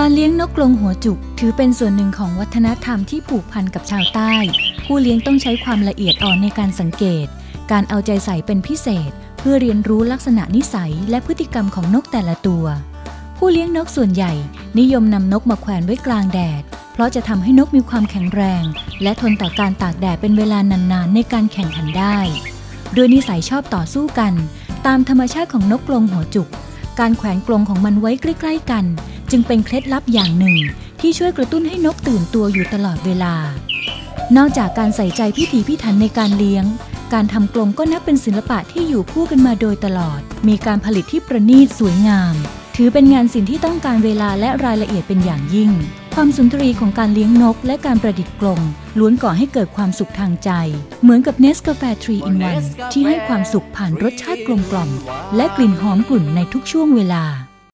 การเลี้ยงนกกรงหัวจุกถือเป็นส่วนหนึ่งของวัฒนธรรมที่ผูกพันกับชาวใต้ ผู้เลี้ยงต้องใช้ความละเอียดอ่อนในการสังเกต การเอาใจใส่เป็นพิเศษ เพื่อเรียนรู้ลักษณะนิสัยและพฤติกรรมของนกแต่ละตัว ผู้เลี้ยงนกส่วนใหญ่ นิยมนำนกมาแขวนไว้กลางแดด เพราะจะทำให้นกมีความแข็งแรง และทนต่อการตากแดดเป็นเวลานานๆ ในการแข่งขันได้โดยนิสัยชอบต่อสู้กัน ตามธรรมชาติของนกกรงหัวจุก การแขวนกรงของมันไว้ใกล้ๆกัน จึงเป็นเคล็ดลับอย่างหนึ่งที่ช่วยกระตุ้นให้นกตื่นตัวอยู่ตลอดเวลา นอกจากการใส่ใจพิถีพิถันในการเลี้ยง การทำกรงก็นับเป็นศิลปะที่อยู่คู่กันมาโดยตลอด มีการผลิตที่ประณีตสวยงาม ถือเป็นงานศิลป์ที่ต้องการเวลาและรายละเอียดเป็นอย่างยิ่ง ความสุนทรีของการเลี้ยงนกและการประดิษฐ์กรงล้วนก่อให้เกิดความสุขทางใจ เหมือนกับเนสกาแฟทรีอินวันที่ให้ความสุขผ่านรสชาติกลมกล่อมและกลิ่นหอมกลุ่นในทุกช่วงเวลา